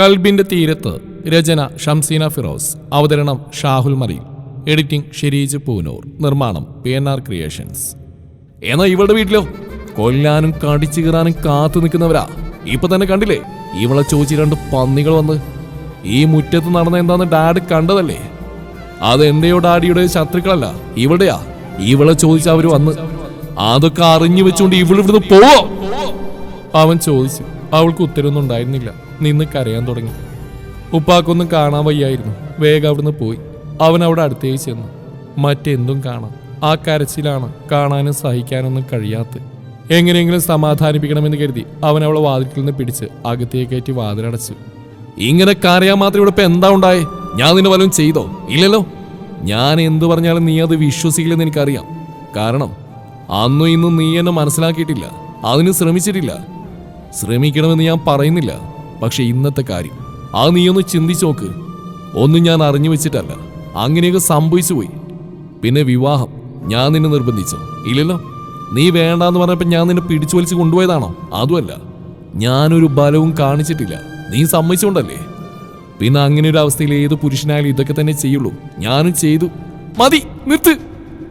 കൽബിന്റെ തീരത്ത് രചന ഷംസീന ഫിറോസ് അവതരണം ഷാഹുൽ മറിയിൽ എഡിറ്റിംഗ് ഷെരീജ് പൂനൂർ നിർമ്മാണം പി എൻ ആർ ക്രിയേഷൻസ്. എന്നാ ഇവളുടെ വീട്ടിലോ? കൊല്ലാനും കടിച്ചു കീറാനും കാത്തു നിൽക്കുന്നവരാ. ഇപ്പൊ തന്നെ കണ്ടില്ലേ? ഇവളെ ചോദിച്ച് രണ്ട് പന്നികൾ വന്ന്. ഈ മുറ്റത്ത് നടന്ന എന്താന്ന് ഡാഡ് കണ്ടതല്ലേ? അത് എന്റെയോ ഡാഡിയുടെ ശത്രുക്കളല്ല ഇവിടെയാ ഇവളെ ചോദിച്ച അവർ വന്ന്. അതൊക്കെ അറിഞ്ഞു വെച്ചുകൊണ്ട് ഇവളിവിടുന്ന് പോവോ? അവൻ ചോദിച്ചു. അവൾക്ക് ഉത്തരവൊന്നും ഉണ്ടായിരുന്നില്ല. നിന്ന് കരയാൻ തുടങ്ങി. ഉപ്പാക്കൊന്നും കാണാൻ വയ്യായിരുന്നു. വേഗം അവിടുന്ന് പോയി. അവൻ അവിടെ അടുത്തേക്ക് ചെന്നു. മറ്റെന്തും കാണാം. ആ കരച്ചിലാണ് കാണാനും സഹിക്കാനൊന്നും കഴിയാത്ത. എങ്ങനെയെങ്കിലും സമാധാനിപ്പിക്കണമെന്ന് കരുതി അവൻ അവളെ വാതിൽക്കിൽ നിന്ന് പിടിച്ച് അകത്തേക്ക് കയറ്റി വാതിലടച്ചു. ഇങ്ങനെ കരയാൻ മാത്രം ഇവിടെ ഇപ്പം എന്താ ഉണ്ടായേ? ഞാൻ നിന്നെ വല്ലതും ചെയ്തോ? ഇല്ലല്ലോ. ഞാൻ എന്തു പറഞ്ഞാലും നീ അത് വിശ്വസിക്കില്ലെന്ന് എനിക്കറിയാം. കാരണം അന്നും ഇന്നും നീ എന്നെ മനസ്സിലാക്കിയിട്ടില്ല. അതിന് ശ്രമിച്ചിട്ടില്ല. ശ്രമിക്കണമെന്ന് ഞാൻ പറയുന്നില്ല. പക്ഷെ ഇന്നത്തെ കാര്യം. അത് നീ ഒന്ന് ചിന്തിച്ചു നോക്ക്. ഒന്നും ഞാൻ അറിഞ്ഞു വെച്ചിട്ടല്ല. അങ്ങനെയൊക്കെ സംഭവിച്ചു പോയി. പിന്നെ വിവാഹം. ഞാൻ നിന്നെ നിർബന്ധിച്ചു. ഇല്ലല്ലോ. നീ വേണ്ടാന്ന് പറഞ്ഞപ്പോൾ ഞാൻ നിന്നെ പിടിച്ചു വലിച്ച് കൊണ്ടുപോയതാണോ? അതുമല്ല. ഞാനൊരു ബലവും കാണിച്ചിട്ടില്ല. നീ സമ്മതിച്ചുകൊണ്ടല്ലേ പിന്നെ അങ്ങനെ ഒരു അവസ്ഥയിൽ ഏത് പുരുഷനായാലും ഇതൊക്കെ തന്നെ ചെയ്യുള്ളൂ. ഞാനും ചെയ്തു. മതി നിർത്ത്.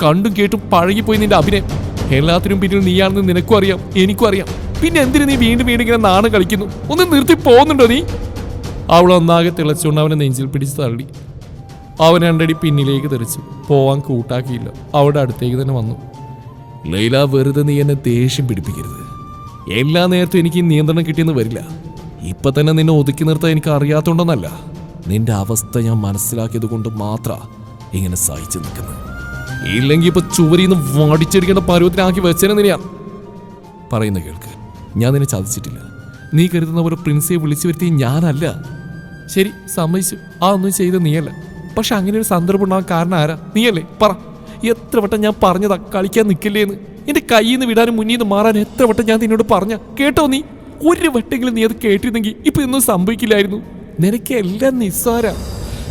കണ്ടും കേട്ടും പഴകിപ്പോയി നിന്റെ അഭിനയം. എല്ലാത്തിനും പിന്നിൽ നീയാണെന്ന് നിനക്കും അറിയാം. എനിക്കും അറിയാം. പിന്നെ എന്തിനു നീ വീണ്ടും വീണ്ടും ഇങ്ങനെ നാണം കളിക്കുന്നു? ഒന്ന് നിർത്തി പോകുന്നുണ്ടോ നീ? അവൾ ഒന്നാകെ തിളച്ചുകൊണ്ട് അവനെ നെഞ്ചിൽ പിടിച്ച് തള്ളി. അവൻ രണ്ടടി പിന്നിലേക്ക് തെറിച്ചു. പോവാൻ കൂട്ടാക്കിയില്ല. അവിടെ അടുത്തേക്ക് തന്നെ വന്നു. ലൈല വെറുതെ നീ എന്നെ ദേഷ്യം പിടിപ്പിക്കരുത്. എല്ലാ നേരത്തും എനിക്ക് നിയന്ത്രണം കിട്ടിയെന്ന് വരില്ല. ഇപ്പൊ തന്നെ നിന്നെ ഒതുക്കി നിർത്താൻ എനിക്ക് അറിയാത്തോണ്ടെന്നല്ല. നിന്റെ അവസ്ഥ ഞാൻ മനസ്സിലാക്കിയത് കൊണ്ട് മാത്ര ഇങ്ങനെ സഹിച്ചു നിൽക്കുന്നത് ഇല്ലെങ്കിൽ ഇപ്പൊ ചുവരിന്ന് വടിച്ചെടുക്കേണ്ട പരുവത്തിനാക്കി വെച്ചേനെ നിന്നെയാ പറയുന്ന കേൾക്ക്. ഞാൻ നിന്നെ ചതിച്ചിട്ടില്ല. നീ കരുതുന്ന പോലെ പ്രിൻസിയെ വിളിച്ചു വരുത്തി ഞാനല്ല. ശരി സമ്മതിച്ചു. ആ ഒന്നും ചെയ്ത് നീയല്ല. പക്ഷെ അങ്ങനെ ഒരു സന്ദർഭം ഉണ്ടാകാൻ കാരണം ആരാ? നീയല്ലേ? പറ. എത്ര വട്ടം ഞാൻ പറഞ്ഞതാ? കളിക്കാൻ നിൽക്കില്ലേന്ന് എന്റെ കയ്യിൽ നിന്ന് വിടാനും മുന്നിൽ നിന്ന് മാറാൻ എത്ര വട്ടം ഞാൻ നിന്നോട് പറഞ്ഞ? കേട്ടോ നീ? ഒരു വട്ടെങ്കിലും നീ അത് കേട്ടിരുന്നെങ്കിൽ ഇപ്പൊ ഇതൊന്നും സംഭവിക്കില്ലായിരുന്നു. നിനക്ക് എല്ലാം നിസ്സാര.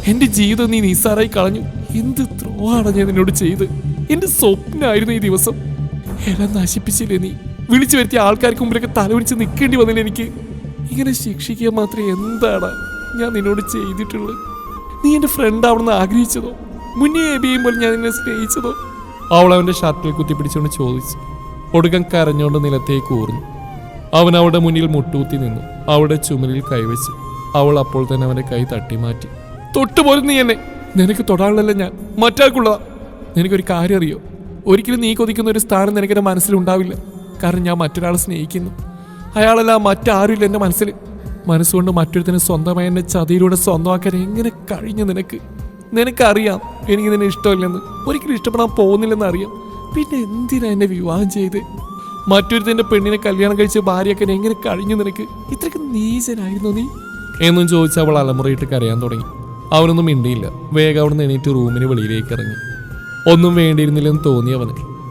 എന്റെ ജീവിതം നീ നിസ്സാരായി കളഞ്ഞു. എന്ത് ത്രോ ആണ് ഞാൻ നിന്നോട് ചെയ്ത് എന്റെ സ്വപ്നമായിരുന്നു ഈ ദിവസം. എല്ലാം നശിപ്പിച്ചില്ലേ നീ? വിളിച്ചു വരുത്തിയ ആൾക്കാർക്ക് മുമ്പിലൊക്കെ തലവിളിച്ച് നിൽക്കേണ്ടി വന്നില്ല എനിക്ക്. ഇങ്ങനെ ശിക്ഷിക്കുക മാത്രം എന്താണ് ഞാൻ നിന്നോട് ചെയ്തിട്ടുള്ളത്? നീ എന്റെ ഫ്രണ്ട് ആവണമെന്ന് ആഗ്രഹിച്ചതോ? മുന്നേ എബിയും പോലെ ഞാൻ നിന്നെ സ്നേഹിച്ചതോ? അവൾ അവന്റെ ഷർട്ടിൽ കുത്തിപ്പിടിച്ചുകൊണ്ട് ചോദിച്ചു. ഒടുക്കം കരഞ്ഞുകൊണ്ട് നിലത്തേക്ക് ഊർന്നു. അവൻ അവളുടെ മുന്നിൽ മുട്ടൂത്തി നിന്നു. അവളുടെ ചുമലിൽ കൈവച്ചു. അവൾ അപ്പോൾ തന്നെ അവന്റെ കൈ തട്ടി മാറ്റി തൊട്ടുപോലും നീ എന്നെ. നിനക്ക് തൊടാനുള്ളല്ല ഞാൻ. മറ്റാൾക്കുള്ളതാ നിനക്കൊരു കാര്യം അറിയോ? ഒരിക്കലും നീ കൊതിക്കുന്ന ഒരു സ്ഥാനം നിനക്കെന്റെ മനസ്സിലുണ്ടാവില്ല കാരണം ഞാൻ മറ്റൊരാളെ സ്നേഹിക്കുന്നു. അയാളല്ല മറ്റാരുമില്ല എന്റെ മനസ്സിൽ. മനസ്സുകൊണ്ട് മറ്റൊരുത്തിനെ സ്വന്തമായി എന്നെ ചതിയിലൂടെ സ്വന്തമാക്കാൻ എങ്ങനെ കഴിഞ്ഞു നിനക്ക്? നിനക്കറിയാം എനിക്ക് നിന്നെ ഇഷ്ടമില്ലെന്ന്. ഒരിക്കലും ഇഷ്ടപ്പെടാൻ പോകുന്നില്ലെന്ന് അറിയാം. പിന്നെ എന്തിനാ എന്നെ വിവാഹം ചെയ്ത്? മറ്റൊരുത്തിന്റെ പെണ്ണിനെ കല്യാണം കഴിച്ച് ഭാര്യയാക്കാൻ എങ്ങനെ കഴിഞ്ഞു നിനക്ക്? ഇത്രയ്ക്ക് നീചനായിരുന്നു നീ? എന്നും ചോദിച്ച് അവൾ അലമുറയിട്ട് കരയാൻ തുടങ്ങി. അവനൊന്നും മിണ്ടിയില്ല. വേഗം അവിടെ നിന്ന് എണീറ്റ് റൂമിന് വെളിയിലേക്ക് ഇറങ്ങി. ഒന്നും വേണ്ടിയിരുന്നില്ലെന്ന് തോന്നിയവന്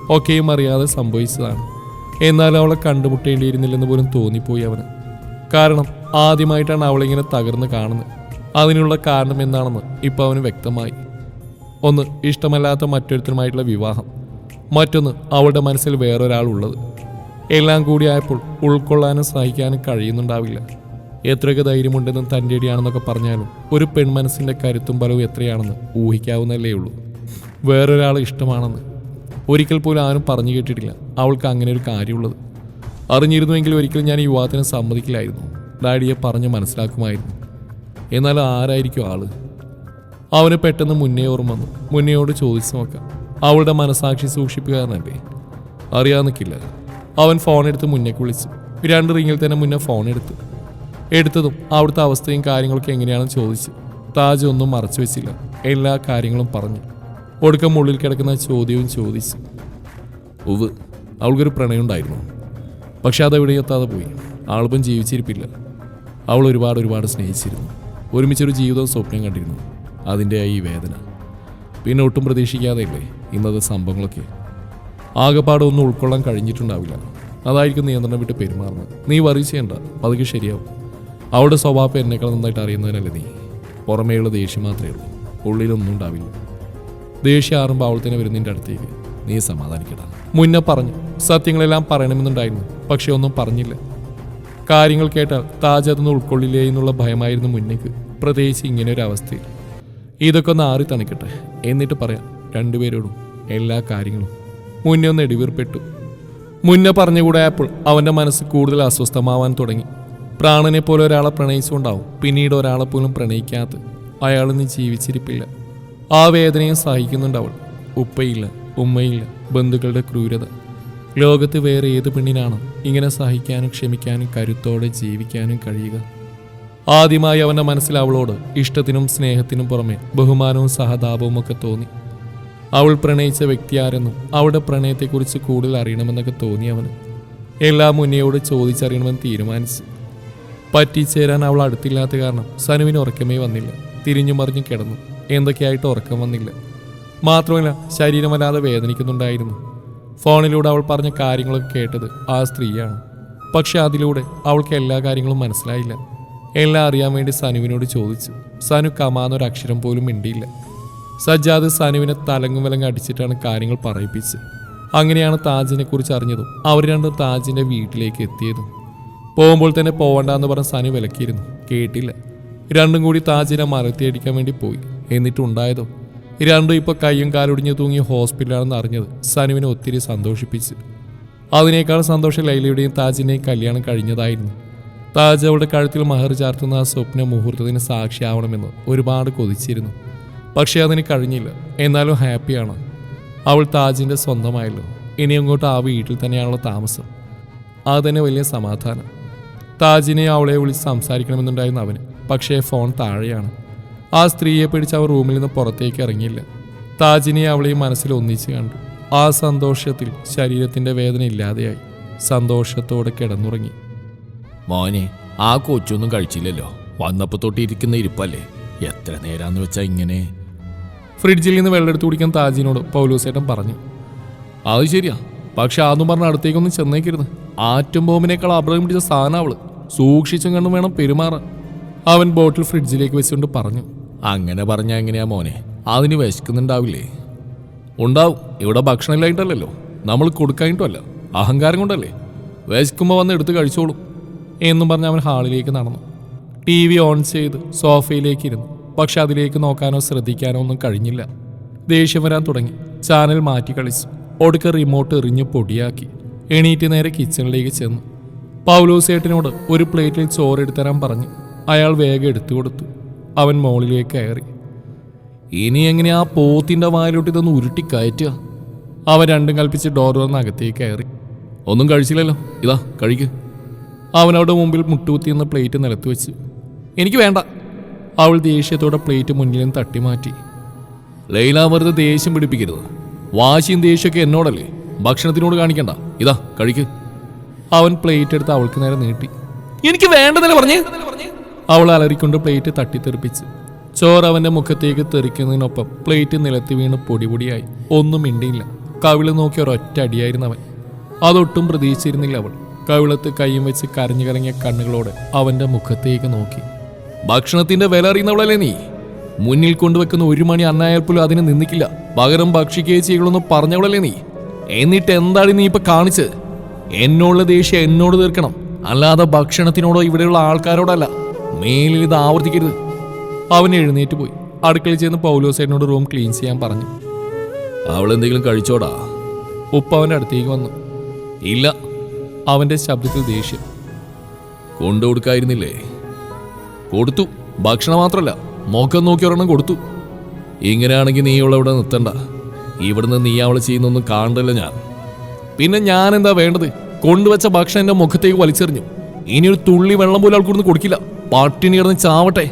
ഒക്കെയും അറിയാതെ സംഭവിച്ചതാണ്. എന്നാൽ അവളെ കണ്ടുമുട്ടേണ്ടിയിരുന്നില്ലെന്ന് പോലും തോന്നിപ്പോയി അവന്. കാരണം ആദ്യമായിട്ടാണ് അവളിങ്ങനെ തകർന്ന് കാണുന്നത്. അതിനുള്ള കാരണം എന്താണെന്ന് ഇപ്പോൾ അവന് വ്യക്തമായി. ഒന്ന് ഇഷ്ടമല്ലാത്ത മറ്റൊരുത്തരുമായിട്ടുള്ള വിവാഹം. മറ്റൊന്ന് അവളുടെ മനസ്സിൽ വേറൊരാളുള്ളത്. എല്ലാം കൂടിയായപ്പോൾ ഉൾക്കൊള്ളാനും സഹിക്കാനും കഴിയുന്നുണ്ടാവില്ല. എത്രയൊക്കെ ധൈര്യമുണ്ടെന്നും തന്റെ ഇടിയാണെന്നൊക്കെ പറഞ്ഞാലും ഒരു പെൺമനസ്സിന്റെ കരുത്തും ബലവും എത്രയാണെന്ന് ഊഹിക്കാവുന്നല്ലേ ഉള്ളൂ. വേറൊരാൾ ഇഷ്ടമാണെന്ന് ഒരിക്കൽ പോലും ആരും പറഞ്ഞു കേട്ടിട്ടില്ല അവൾക്ക് അങ്ങനെ ഒരു കാര്യമുള്ളത്. അറിഞ്ഞിരുന്നുവെങ്കിൽ ഒരിക്കലും ഞാൻ ഈ വിവാഹത്തിന് സമ്മതിക്കില്ലായിരുന്നു. ഡാഡിയെ പറഞ്ഞ് മനസ്സിലാക്കുമായിരുന്നു. എന്നാൽ ആരായിരിക്കും ആൾ? അവന് പെട്ടെന്ന് മുന്നേ ഓർമ്മ വന്നു. മുന്നയോട് ചോദിച്ചു നോക്കാം. അവളുടെ മനസാക്ഷി സൂക്ഷിപ്പുകാരനല്ലേ? അറിയാൻ അവൻ ഫോൺ എടുത്ത് മുന്നേക്ക് വിളിച്ചു. രണ്ട് റിങ്ങിൽ തന്നെ മുന്നേ ഫോൺ എടുത്തു. എടുത്തതും അവിടുത്തെ അവസ്ഥയും കാര്യങ്ങളൊക്കെ എങ്ങനെയാണെന്ന് ചോദിച്ചു. താജ് ഒന്നും മറച്ചു വെച്ചില്ല. എല്ലാ കാര്യങ്ങളും പറഞ്ഞു. ഒടുക്കം ഉള്ളിൽ കിടക്കുന്ന ചോദ്യവും ചോദിച്ചു. ഉവ് അവൾക്കൊരു പ്രണയം ഉണ്ടായിരുന്നു. പക്ഷെ അതെവിടെ എത്താതെ പോയി. ആളിപ്പം ജീവിച്ചിരിപ്പില്ല. അവൾ ഒരുപാട് ഒരുപാട് സ്നേഹിച്ചിരുന്നു. ഒരുമിച്ചൊരു ജീവിതം സ്വപ്നം കണ്ടിരുന്നു. അതിന്റെ ഈ വേദന. പിന്നെ ഒട്ടും പ്രതീക്ഷിക്കാതെയല്ലേ ഇന്നത്തെ സംഭവങ്ങളൊക്കെ? ആകെപ്പാടെ ഒന്നും ഉൾക്കൊള്ളാൻ കഴിഞ്ഞിട്ടുണ്ടാവില്ല. അതായിരിക്കും നിയന്ത്രണം വിട്ട് പെരുമാറുന്നത്. നീ വറി ചെയ്യണ്ട. പതുക്കെ ശരിയാവും. അവളുടെ സ്വഭാവം എന്നെക്കാൾ നന്നായിട്ട് അറിയുന്നതിനല്ലേ നീ. പുറമേയുള്ള ദേഷ്യം മാത്രമേ ഉള്ളൂ. ഉള്ളിലൊന്നും ഉണ്ടാവില്ല. ദേഷ്യം ആറുമ്പോൾ അവൾ തന്നെ വരുന്നതിന്റെ അടുത്തേക്ക്. നീ സമാധാനിക്കടാ. മുന്നേ പറഞ്ഞു സത്യങ്ങളെല്ലാം പറയണമെന്നുണ്ടായിരുന്നു പക്ഷെ ഒന്നും പറഞ്ഞില്ല. കാര്യങ്ങൾ കേട്ടാൽ താജ് അതൊന്നും ഉൾക്കൊള്ളില്ലേ എന്നുള്ള ഭയമായിരുന്നു മുന്നേക്ക്. പ്രത്യേകിച്ച് ഇങ്ങനെ ഒരു അവസ്ഥയിൽ. ഇതൊക്കെ ഒന്ന് ആറി തണിക്കട്ടെ. എന്നിട്ട് പറയാം രണ്ടുപേരോടും എല്ലാ കാര്യങ്ങളും. മുന്നേ ഒന്ന് ഇടിവീർപ്പെട്ടു മുന്നേ പറഞ്ഞുകൂടായപ്പോൾ അവന്റെ മനസ്സ് കൂടുതൽ അസ്വസ്ഥമാവാൻ തുടങ്ങി. പ്രാണനെ പോലെ ഒരാളെ പ്രണയിച്ചുകൊണ്ടാവും പിന്നീട് ഒരാളെ പോലും പ്രണയിക്കാത്ത അയാളൊന്നും ജീവിച്ചിരിപ്പില്ല. ആ വേദനയും സഹിക്കുന്നുണ്ട് അവൾ ഉപ്പയില്ല ഉമ്മയില്ല ബന്ധുക്കളുടെ ക്രൂരത. ലോകത്ത് വേറെ ഏത് പെണ്ണിനാണ് ഇങ്ങനെ സഹിക്കാനും ക്ഷമിക്കാനും കരുത്തോടെ ജീവിക്കാനും കഴിയുക? ആദ്യമായി അവന്റെ മനസ്സിൽ അവളോട് ഇഷ്ടത്തിനും സ്നേഹത്തിനും പുറമെ ബഹുമാനവും സഹതാപവും ഒക്കെ തോന്നി. അവൾ പ്രണയിച്ച വ്യക്തി ആരെന്നും അവളുടെ പ്രണയത്തെക്കുറിച്ച് കൂടുതൽ അറിയണമെന്നൊക്കെ തോന്നി അവന്. എല്ലാം മുന്നയോട് ചോദിച്ചറിയണമെന്ന് തീരുമാനിച്ചു. പറ്റിച്ചേരാൻ അവൾ അടുത്തില്ലാത്ത കാരണം സനുവിന് ഉറക്കമേ വന്നില്ല. തിരിഞ്ഞു മറിഞ്ഞു കിടന്നു. എന്തൊക്കെയായിട്ട് ഉറക്കം വന്നില്ല. മാത്രമല്ല ശരീരം വല്ലാതെ വേദനിക്കുന്നുണ്ടായിരുന്നു. ഫോണിലൂടെ അവൾ പറഞ്ഞ കാര്യങ്ങളൊക്കെ കേട്ടത് ആ സ്ത്രീയാണ്. പക്ഷെ അതിലൂടെ അവൾക്ക് എല്ലാ കാര്യങ്ങളും മനസ്സിലായില്ല. എല്ലാം അറിയാൻ വേണ്ടി സനുവിനോട് ചോദിച്ചു. സനു കമാന്നൊരു അക്ഷരം പോലും മിണ്ടിയില്ല. സജ്ജാദ് സനുവിനെ തലങ്ങും വിലങ്ങ് അടിച്ചിട്ടാണ് കാര്യങ്ങൾ പറയിപ്പിച്ച് അങ്ങനെയാണ് താജിനെ കുറിച്ച് അറിഞ്ഞതും അവർ രണ്ടും താജിന്റെ വീട്ടിലേക്ക് എത്തിയതും. പോകുമ്പോൾ തന്നെ പോവണ്ടെന്ന് പറഞ്ഞ സനു വിലക്കിയിരുന്നു. കേട്ടില്ല. രണ്ടും കൂടി താജിനെ മരത്തിയടിക്കാൻ വേണ്ടി പോയി. എന്നിട്ടുണ്ടായതോ? രണ്ടും ഇപ്പോൾ കയ്യും കാലൊടിഞ്ഞ് തൂങ്ങി ഹോസ്പിറ്റലാണെന്ന് അറിഞ്ഞത് സനുവിനെ ഒത്തിരി സന്തോഷിപ്പിച്ചു. അതിനേക്കാൾ സന്തോഷം ലൈലയുടെയും താജിന്റെയും കല്യാണം കഴിഞ്ഞതായിരുന്നു. താജ് അവളുടെ കഴുത്തിൽ മഹർ ചാർത്തുന്ന ആ സ്വപ്ന മുഹൂർത്തത്തിന് സാക്ഷിയാവണമെന്ന് ഒരുപാട് കൊതിച്ചിരുന്നു. പക്ഷേ അതിന് കഴിഞ്ഞില്ല. എന്നാലും ഹാപ്പിയാണ്. അവൾ താജിന്റെ സ്വന്തമായല്ലോ. ഇനി അങ്ങോട്ട് ആ വീട്ടിൽ തന്നെയാണുള്ള താമസം. അത് തന്നെ വലിയ സമാധാനം. താജിനെ അവളെ വിളിച്ച് സംസാരിക്കണമെന്നുണ്ടായിരുന്നു അവന്. പക്ഷേ ഫോൺ താഴെയാണ്. ആ സ്ത്രീയെ പിടിച്ച് അവർ റൂമിൽ നിന്ന് പുറത്തേക്ക് ഇറങ്ങിയില്ല. താജിനെ അവളെയും മനസ്സിൽ ഒന്നിച്ച് കണ്ടു. ആ സന്തോഷത്തിൽ ശരീരത്തിന്റെ വേദന ഇല്ലാതെയായി. സന്തോഷത്തോടെ കിടന്നുറങ്ങി. മോനെ ആ കൊച്ചൊന്നും കഴിച്ചില്ലല്ലോ. വന്നപ്പോ തൊട്ടിരിക്കുന്ന ഇരിപ്പല്ലേ? എത്ര നേരാന്ന് വെച്ചാ ഇങ്ങനെ? ഫ്രിഡ്ജിൽ നിന്ന് വെള്ളം എടുത്തു കുടിക്കാൻ താജിനോട് പൗലൂസേട്ടൻ പറഞ്ഞു. അത് ശരിയാ. പക്ഷെ അതൊന്നും പറഞ്ഞ അടുത്തേക്കൊന്നും ചെന്നേക്കരുത്. ആറ്റും ബോംബിനേക്കാൾ അപകടം പിടിച്ച സാധനം അവൾ. സൂക്ഷിച്ചും കണ്ടും വേണം പെരുമാറാൻ. അവൻ ബോട്ടിൽ ഫ്രിഡ്ജിലേക്ക് വെച്ചുകൊണ്ട് പറഞ്ഞു. അങ്ങനെ പറഞ്ഞാൽ എങ്ങനെയാ മോനെ? അതിന് വിശക്കുന്നുണ്ടാവില്ലേ? ഉണ്ടാവും. ഇവിടെ ഭക്ഷണം ഇല്ലായിട്ടല്ലല്ലോ. നമ്മൾ കൊടുക്കാനിട്ടല്ല അഹങ്കാരം കൊണ്ടല്ലേ? വിശക്കുമ്പോൾ വന്ന് എടുത്ത് കഴിച്ചോളും. എന്നും പറഞ്ഞ് അവൻ ഹാളിലേക്ക് നടന്നു. ടി വി ഓൺ ചെയ്ത് സോഫയിലേക്ക് ഇരുന്നു. പക്ഷെ അതിലേക്ക് നോക്കാനോ ശ്രദ്ധിക്കാനോ ഒന്നും കഴിഞ്ഞില്ല. ദേഷ്യം വരാൻ തുടങ്ങി. ചാനൽ മാറ്റി കളിച്ചു. ഒടുക്ക റിമോട്ട് എറിഞ്ഞ് പൊടിയാക്കി. എണീറ്റ് നേരെ കിച്ചണിലേക്ക് ചെന്നു. പൗലോസേട്ടനോട് ഒരു പ്ലേറ്റിൽ ചോറ് എടുത്തരാൻ പറഞ്ഞു അയാൾ വേഗം എടുത്തു കൊടുത്തു. അവൻ മോളിലേക്ക് കയറി. ഇനി എങ്ങനെ ആ പോത്തിന്റെ വായിലോട്ട് ഇതൊന്ന് ഉരുട്ടി കയറ്റുക? അവൻ രണ്ടും കൽപ്പിച്ച് ഡോർ തുറന്ന് അകത്തേക്ക് കയറി. ഒന്നും കഴിച്ചില്ലല്ലോ. ഇതാ കഴിക്ക്. അവനവിടെ മുമ്പിൽ മുട്ടുകുത്തി എന്ന പ്ലേറ്റ് നിലത്ത് വെച്ച്. എനിക്ക് വേണ്ട. അവൾ ദേഷ്യത്തോടെ പ്ലേറ്റ് മുന്നിൽ നിന്ന് തട്ടി മാറ്റി ലൈല വെറുതെ ദേഷ്യം പിടിപ്പിക്കരുത്. വാശിയും ദേഷ്യമൊക്കെ എന്നോടല്ലേ? ഭക്ഷണത്തിനോട് കാണിക്കണ്ട. ഇതാ കഴിക്ക്. അവൻ പ്ലേറ്റ് എടുത്ത് അവൾക്ക് നേരെ നീട്ടി. എനിക്ക് വേണ്ടതല്ലേ പറഞ്ഞേ? അവൾ അലറിക്കൊണ്ട് പ്ലേറ്റ് തട്ടിത്തെറിപ്പിച്ച്. ചോറ് അവന്റെ മുഖത്തേക്ക് തെറിക്കുന്നതിനൊപ്പം പ്ലേറ്റ് നിലത്ത് വീണ് പൊടിപൊടിയായി. ഒന്നും മിണ്ടിയില്ല. കവിൾ നോക്കി ഒരൊറ്റ അടിയായിരുന്നു അവൻ. അതൊട്ടും പ്രതീക്ഷിച്ചിരുന്നില്ല അവൾ. കവിളത്ത് കൈയും വെച്ച് കരഞ്ഞു കലങ്ങിയ കണ്ണുകളോട് അവന്റെ മുഖത്തേക്ക് നോക്കി. ഭക്ഷണത്തിന്റെ വില അറിയുന്നവളല്ലേ നീ? മുന്നിൽ കൊണ്ടുവെക്കുന്ന ഒരു മണി അന്നായാൽ പോലും അതിനെ നിന്നിക്കില്ല പകരം ഭക്ഷിക്കുകയും ചെയ്യുള്ളൂ പറഞ്ഞവളല്ലേ നീ? എന്നിട്ട് എന്താണ് നീ ഇപ്പൊ കാണിച്ചത്? എന്നോടുള്ള ദേഷ്യം എന്നോട് തീർക്കണം. അല്ലാതെ ഭക്ഷണത്തിനോടോ ഇവിടെയുള്ള ആൾക്കാരോടല്ല. മേലിൽ ഇത് ആവർത്തിക്കരുത്. അവൻ എഴുന്നേറ്റ് പോയി. അടുക്കളയിൽ ചെന്ന് പൗലോസേനോട് റൂം ക്ലീൻ ചെയ്യാൻ പറഞ്ഞു. അവൾ എന്തെങ്കിലും കഴിച്ചോടാ? ഉപ്പ അവന്റെ അടുത്തേക്ക് വന്നു. ഇല്ല. അവന്റെ ശബ്ദത്തിൽ ദേഷ്യം. കൊണ്ടു കൊടുക്കായിരുന്നില്ലേ? കൊടുത്തു. ഭക്ഷണം മാത്രമല്ല മോക്കം നോക്കി ഒരെണ്ണം കൊടുത്തു. ഇങ്ങനെയാണെങ്കിൽ നീ അവളവിടെ നിർത്തണ്ട. ഇവിടുന്ന് നീ അവളെ ചെയ്യുന്നൊന്നും കാണണ്ടല്ല ഞാൻ. പിന്നെ ഞാൻ എന്താ വേണ്ടത്? കൊണ്ടുവച്ച ഭക്ഷണം എന്റെ മുഖത്തേക്ക് വലിച്ചെറിഞ്ഞു. ഇനി ഒരു തുള്ളി വെള്ളം പോലും ആൾക്കൊന്നും കൊടുക്കില്ല. പട്ടിണി കിടന്ന് ചാവട്ടെ.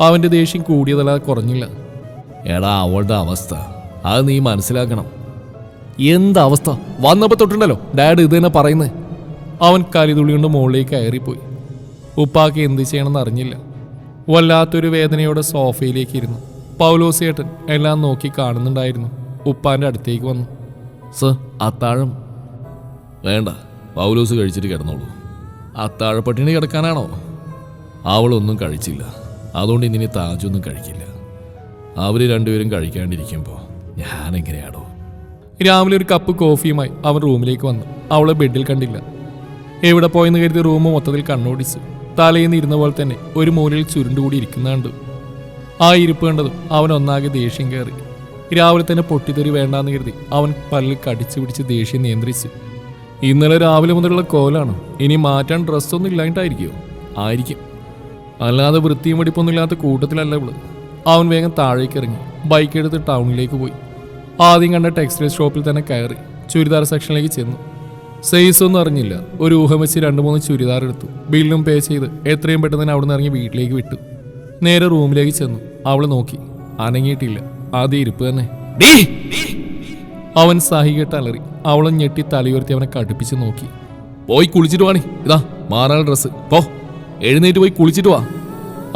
അവന്റെ ദേഷ്യം കൂടിയതല്ലാതെ കുറഞ്ഞില്ല. എടാ അവളുടെ അവസ്ഥ. അത് നീ മനസ്സിലാക്കണം. എന്തവസ്ഥ? വന്നപ്പോൾ വന്നപ്പോ തൊട്ടുണ്ടല്ലോ ഡാഡ് ഇത് തന്നെ പറയുന്നത് അവൻ കലിതുള്ളി കൊണ്ട് മുകളിലേക്ക് കയറിപ്പോയി. ഉപ്പാക്ക് എന്ത് ചെയ്യണമെന്ന് അറിഞ്ഞില്ല. വല്ലാത്തൊരു വേദനയോടെ സോഫയിലേക്ക് ഇരുന്നു പൗലോസേട്ടൻ എല്ലാം നോക്കി കാണുന്നുണ്ടായിരുന്നു. ഉപ്പാന്റെ അടുത്തേക്ക് വന്നു. സർ അത്താഴം. വേണ്ട പൗലോസ് കഴിച്ചിട്ട് കിടന്നോളൂ. അത്താഴപ്പട്ടിണി കിടക്കാനാണോ? അവളൊന്നും കഴിച്ചില്ല. അതുകൊണ്ട് ഇനി താജൊന്നും കഴിക്കില്ല. അവർ രണ്ടുപേരും കഴിക്കാണ്ടിരിക്കുമ്പോൾ ഞാനെങ്ങനെയാണോ രാവിലെ ഒരു കപ്പ് കോഫിയുമായി അവൻ റൂമിലേക്ക് വന്നു. അവളെ ബെഡിൽ കണ്ടില്ല. എവിടെ പോയെന്ന് കരുതി റൂം മൊത്തത്തിൽ കണ്ണോടിച്ചു. തലേന്ന് നിന്ന് പോലെ തന്നെ ഒരു മൂലയിൽ ചുരുണ്ടുകൂടി ഇരിക്കുന്ന കണ്ടു ആ ഇരിപ്പ് കണ്ടതും അവൻ ഒന്നാകെ ദേഷ്യം കയറി. രാവിലെ തന്നെ പൊട്ടിത്തെറി വേണ്ടാന്ന് കരുതി അവൻ പല്ല് കടിച്ചു പിടിച്ച് ദേഷ്യം നിയന്ത്രിച്ചു. ഇന്നലെ രാവിലെ മുതലുള്ള കോലാണ്. ഇനി മാറ്റാൻ ഡ്രസ്സൊന്നും ഇല്ലായിട്ടായിരിക്കുമോ ആയിരിക്കും. അല്ലാതെ വൃത്തിയും വെടിപ്പൊന്നും ഇല്ലാത്ത കൂട്ടത്തിലല്ല ഇവൾ. അവൻ വേഗം താഴേക്ക് ഇറങ്ങി. ബൈക്ക് എടുത്ത് ടൗണിലേക്ക് പോയി. ആദ്യം കണ്ട ടെക്സ്റ്റൈൽ ഷോപ്പിൽ തന്നെ കയറി ചുരിദാർ സെക്ഷനിലേക്ക് ചെന്നു. സൈസ് ഒന്നും അറിഞ്ഞില്ല. ഒരു ഊഹം വെച്ച് രണ്ട് മൂന്ന് ചുരിദാർ എടുത്തു. ബില്ലും പേ ചെയ്ത് എത്രയും പെട്ടെന്ന് തന്നെ അവിടെ നിന്ന് ഇറങ്ങി വീട്ടിലേക്ക് വിട്ടു. നേരെ റൂമിലേക്ക് ചെന്നു. അവൾ നോക്കി. അനങ്ങിയിട്ടില്ല. ആദ്യം ഇരിപ്പ് തന്നെ! അവൻ സഹികെട്ട് അലറി. അവളും ഞെട്ടി തലയുയർത്തി അവനെ കടുപ്പിച്ച് നോക്കി. പോയി കുളിച്ചിട്ട് വാണി ഇതാ മാറാൻ ഡ്രസ്സ് പോ. എഴുന്നേറ്റ് പോയി കുളിച്ചിട്ട് വാ.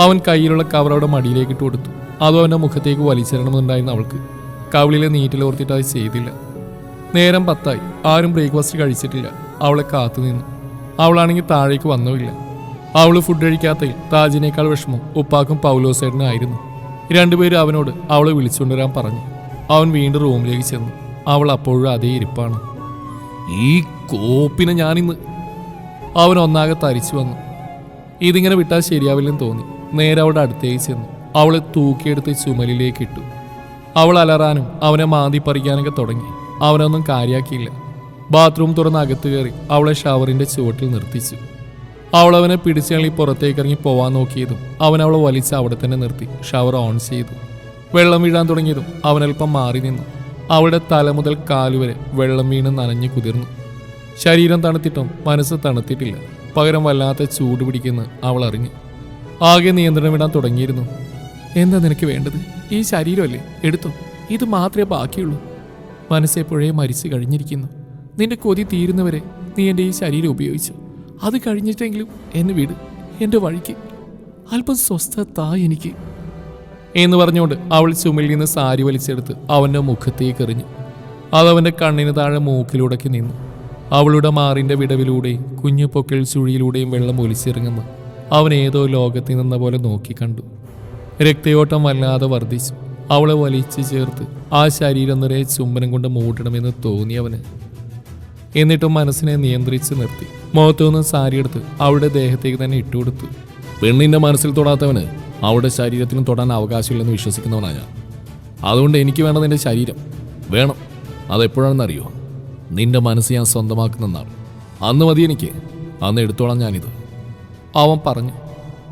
അവൻ കയ്യിലുള്ള കവർ അവിടെ മടിയിലേക്ക് ഇട്ട് കൊടുത്തു. അതും അവന്റെ മുഖത്തേക്ക് വലിച്ചിരണമെന്നുണ്ടായിരുന്നു അവൾക്ക്. കവിളിലെ നീറ്റിലോർത്തിട്ട് അത് ചെയ്തില്ല. നേരം പത്തായി. ആരും ബ്രേക്ക്ഫാസ്റ്റ് കഴിച്ചിട്ടില്ല. അവളെ കാത്തു നിന്നു. അവളാണെങ്കിൽ താഴേക്ക് വന്നുമില്ല. അവൾ ഫുഡ് കഴിക്കാത്തതിൽ താജിനേക്കാൾ വിഷമം ഉപ്പാക്കും പൗലോസേട്ടനും ആയിരുന്നു. രണ്ടുപേരും അവനോട് അവളെ വിളിച്ചുകൊണ്ടുവരാൻ പറഞ്ഞു. അവൻ വീണ്ടും റൂമിലേക്ക് ചെന്നു. അവൾ അപ്പോഴും അതേ ഇരിപ്പാണ്. ഈ കോപ്പിനെ ഞാനിന്ന്. അവൻ ഒന്നാകെ തരിച്ചു വന്നു. ഇതിങ്ങനെ വിട്ടാൽ ശരിയാവില്ലെന്ന് തോന്നി. നേരെ അവളുടെ അടുത്തേക്ക് ചെന്നു. അവളെ തൂക്കിയെടുത്ത് ചുമലിലേക്ക് ഇട്ടു. അവൾ അലറാനും അവനെ മാന്തി പറിക്കാനൊക്കെ തുടങ്ങി. അവനൊന്നും കാര്യാക്കിയില്ല. ബാത്റൂം തുറന്ന് അകത്ത് കയറി അവളെ ഷവറിന്റെ ചുവട്ടിൽ നിർത്തിച്ചു. അവൾ അവനെ പിടിച്ചളി പുറത്തേക്ക് ഇറങ്ങി പോവാൻ നോക്കിയതും അവൻ അവളെ വലിച്ച് അവിടെ തന്നെ നിർത്തി ഷവർ ഓൺ ചെയ്തു. വെള്ളം വീഴാൻ തുടങ്ങിയതും അവൻ അല്പം മാറി നിന്നു. അവളുടെ തല മുതൽ കാലുവരെ വെള്ളം വീണ് നനഞ്ഞു കുതിർന്നു. ശരീരം തണുത്തിട്ടും മനസ്സ് തണുത്തിട്ടില്ല. പകരം വല്ലാത്ത ചൂട് പിടിക്കുന്ന അവൾ അറിഞ്ഞു. ആകെ നിയന്ത്രണം വിടാൻ തുടങ്ങിയിരുന്നു. എന്താ നിനക്ക് വേണ്ടത്? ഈ ശരീരമല്ലേ? എടുത്തു. ഇത് മാത്രമേ ബാക്കിയുള്ളൂ. മനസ്സെപ്പോഴേ മരിച്ചു കഴിഞ്ഞിരിക്കുന്നു. നിന്റെ കൊതി തീരുന്നവരെ നീ എന്റെ ഈ ശരീരം ഉപയോഗിച്ചു. അത് കഴിഞ്ഞിട്ടെങ്കിലും എന്നെ വിട്. എന്റെ വഴിക്ക്. അല്പം സ്വസ്ഥത എനിക്ക്. എന്ന് പറഞ്ഞുകൊണ്ട് അവൾ ചുമലിൽ നിന്ന് സാരി വലിച്ചെടുത്ത് അവന്റെ മുഖത്തേക്ക് എറിഞ്ഞു. അതവന്റെ കണ്ണിന് താഴെ മൂക്കിലുടക്കി നിന്നു. അവളുടെ മാറിന്റെ വിടവിലൂടെയും കുഞ്ഞു പൊക്കിൾ ചുഴിയിലൂടെയും വെള്ളം ഒലിച്ചിറങ്ങുന്നു. അവൻ ഏതോ ലോകത്തിൽ നിന്ന പോലെ നോക്കിക്കണ്ടു രക്തയോട്ടം വല്ലാതെ വർദ്ധിച്ചു. അവളെ വലിച്ചു ചേർത്ത് ആ ശരീരം നിറയെ ചുംബനം കൊണ്ട് മൂടണമെന്ന് തോന്നി അവന്. എന്നിട്ടും മനസ്സിനെ നിയന്ത്രിച്ച് നിർത്തി. മുഖത്തുനിന്ന് സാരിയെടുത്ത് അവളുടെ ദേഹത്തേക്ക് തന്നെ ഇട്ടുകൊടുത്തു പെണ്ണിന്റെ മനസ്സിൽ തൊടാത്തവന് അവളുടെ ശരീരത്തിനും തൊടാൻ അവകാശമില്ലെന്ന് വിശ്വസിക്കുന്നവനാണ് ഞാൻ. അതുകൊണ്ട് എനിക്ക് വേണ്ടത് എന്റെ ശരീരം. വേണം. അതെപ്പോഴാണെന്നറിയോ നിന്റെ മനസ്സ് ഞാൻ സ്വന്തമാക്കുന്നെന്നാണ് അന്ന് മതി എനിക്ക്. അന്ന് എടുത്തോളാം ഞാനിത്. അവൻ പറഞ്ഞു.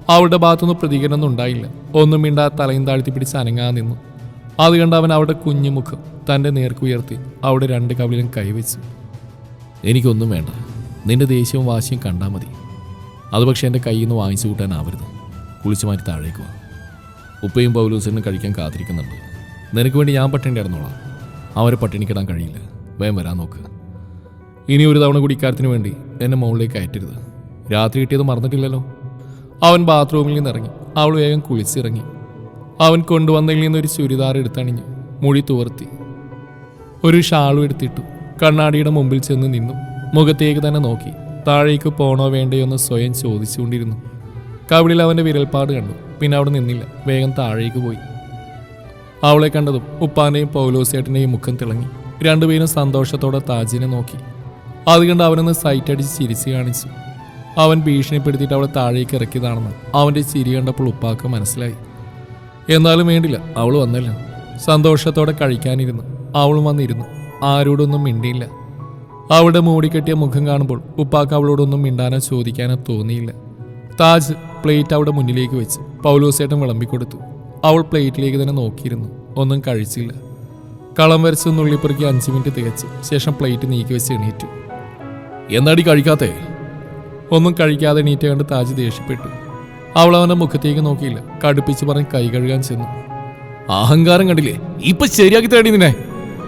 അവളുടെ ഭാഗത്തുനിന്ന് പ്രതികരണമൊന്നും ഉണ്ടായില്ല. ഒന്നും മിണ്ടാ തലയും താഴ്ത്തി പിടിച്ച് അനങ്ങാ നിന്നു. അത് കണ്ട് അവൻ അവളുടെ കുഞ്ഞു മുഖം തന്റെ നേർക്കുയർത്തി അവിടെ രണ്ട് കവിളിലും കൈവച്ചു. എനിക്കൊന്നും വേണ്ട. നിന്റെ ദേഷ്യവും വാശിയും കണ്ടാൽ മതി. അത് പക്ഷേ എന്റെ കയ്യിൽ നിന്ന് വാങ്ങിച്ചു കൂട്ടാനാവരുത്. കുളിച്ചു മാറ്റി താഴേക്ക് വാ. ഉപ്പയും പൗലൂസിനും കഴിക്കാൻ കാത്തിരിക്കുന്നുണ്ട്. നിനക്ക് വേണ്ടി ഞാൻ പട്ടിണി കിടന്നോളാം. അവരെ പട്ടിണിക്കിടാൻ കഴിയില്ല. വേഗം വരാൻ നോക്ക്. ഇനി ഒരു തവണ കൂടി ഇക്കാര്യത്തിന് വേണ്ടി എന്നെ മുകളിലേക്ക് അയറ്റരുത്. രാത്രി കിട്ടിയത് മറന്നിട്ടില്ലല്ലോ. അവൻ ബാത്റൂമിൽ നിന്ന് ഇറങ്ങി. അവൾ വേഗം കുളിച്ചിറങ്ങി. അവൻ കൊണ്ടുവന്നതിൽ നിന്ന് ഒരു ചുരിദാർ എടുത്തണിഞ്ഞു മുടി തുവർത്തി. ഒരു ഷാളും എടുത്തിട്ടു. കണ്ണാടിയുടെ മുമ്പിൽ ചെന്ന് നിന്നു. മുഖത്തേക്ക് തന്നെ നോക്കി. താഴേക്ക് പോണോ വേണ്ടയോ എന്ന് സ്വയം ചോദിച്ചുകൊണ്ടിരുന്നു. കവിളിൽ അവന്റെ വിരൽപ്പാട് കണ്ടു. പിന്നെ അവിടെ നിന്നില്ല. വേഗം താഴേക്ക് പോയി. അവളെ കണ്ടതും ഉപ്പാന്റെയും പൗലോസേട്ടന്റെയും മുഖം തിളങ്ങി. രണ്ടുപേരും സന്തോഷത്തോടെ താജിനെ നോക്കി. അത് കണ്ട് അവനൊന്ന് സൈറ്റ് അടിച്ച് ചിരിച്ച് കാണിച്ചു. അവൻ ഭീഷണിപ്പെടുത്തിയിട്ട് അവളെ താഴേക്ക് ഇറക്കിയതാണെന്ന് അവന്റെ ചിരി കണ്ടപ്പോൾ ഉപ്പാക്ക് മനസ്സിലായി. എന്നാലും വേണ്ടില്ല അവൾ വന്നില്ല. സന്തോഷത്തോടെ കഴിക്കാനിരുന്നു. അവളും വന്നിരുന്നു. ആരോടൊന്നും മിണ്ടിയില്ല. അവളുടെ മൂടിക്കെട്ടിയ മുഖം കാണുമ്പോൾ ഉപ്പാക്ക് അവളോടൊന്നും മിണ്ടാനോ ചോദിക്കാനോ തോന്നിയില്ല. താജ് പ്ലേറ്റ് അവിടെ മുന്നിലേക്ക് വെച്ച് പൗലോസേട്ടൻ വിളമ്പിക്കൊടുത്തു. അവൾ പ്ലേറ്റിലേക്ക് തന്നെ നോക്കിയിരുന്നു. ഒന്നും കഴിച്ചില്ല. കളം വരച്ച് നുള്ളിപ്പെറുക്കി അഞ്ച് മിനിറ്റ് തികച്ചു. ശേഷം പ്ലേറ്റ് നീക്കി വെച്ച് എണീറ്റു. എന്നാടി കഴിക്കാത്തേ? ഒന്നും കഴിക്കാതെ എണീറ്റ് കണ്ട് താജ് ദേഷ്യപ്പെട്ടു. അവൾ അവന്റെ മുഖത്തേക്ക് നോക്കിയില്ല. കടുപ്പിച്ച് പറഞ്ഞ് കൈ കഴുകാൻ ചെന്നു. അഹങ്കാരം കണ്ടില്ലേ? ഇപ്പൊ ശരിയാക്കി തേടി നിന്നെ.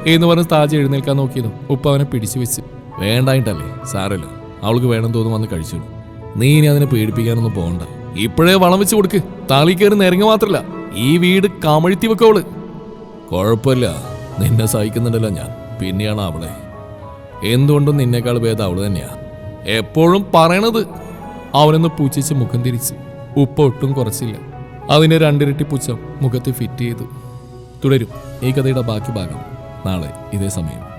എന്ന് പറഞ്ഞ് താജ് എഴുന്നേൽക്കാൻ നോക്കിയതും ഉപ്പ അവനെ പിടിച്ചു വെച്ച്. വേണ്ടായിട്ടല്ലേ സാരല്ല. അവൾക്ക് വേണം തോന്നും വന്ന് കഴിച്ചു. നീ ഇനി അതിനെ പേടിപ്പിക്കാനൊന്നും പോകണ്ട. ഇപ്പോഴേ വളം വെച്ച് കൊടുക്ക്. താളി കയറി നിരങ്ങ മാത്രല്ല. ഈ വീട് കമഴ്ത്തി വെക്കോൾ കുഴപ്പമില്ല. നിന്നെ സഹിക്കുന്നുണ്ടല്ലോ ഞാൻ. പിന്നെയാണ് അവളെ. എന്തുകൊണ്ടും നിന്നേക്കാൾ ഭേദം അവൾ തന്നെയാ. എപ്പോഴും പറയണത് അവനൊന്ന് പൂച്ചിച്ച് മുഖം തിരിച്ച്. ഉപ്പ് ഒട്ടും കുറച്ചില്ല. അതിനെ രണ്ടിരട്ടി പുച്ഛം മുഖത്ത് ഫിറ്റ് ചെയ്തു. തുടരും. ഈ കഥയുടെ ബാക്കി ഭാഗം നാളെ ഇതേ സമയം.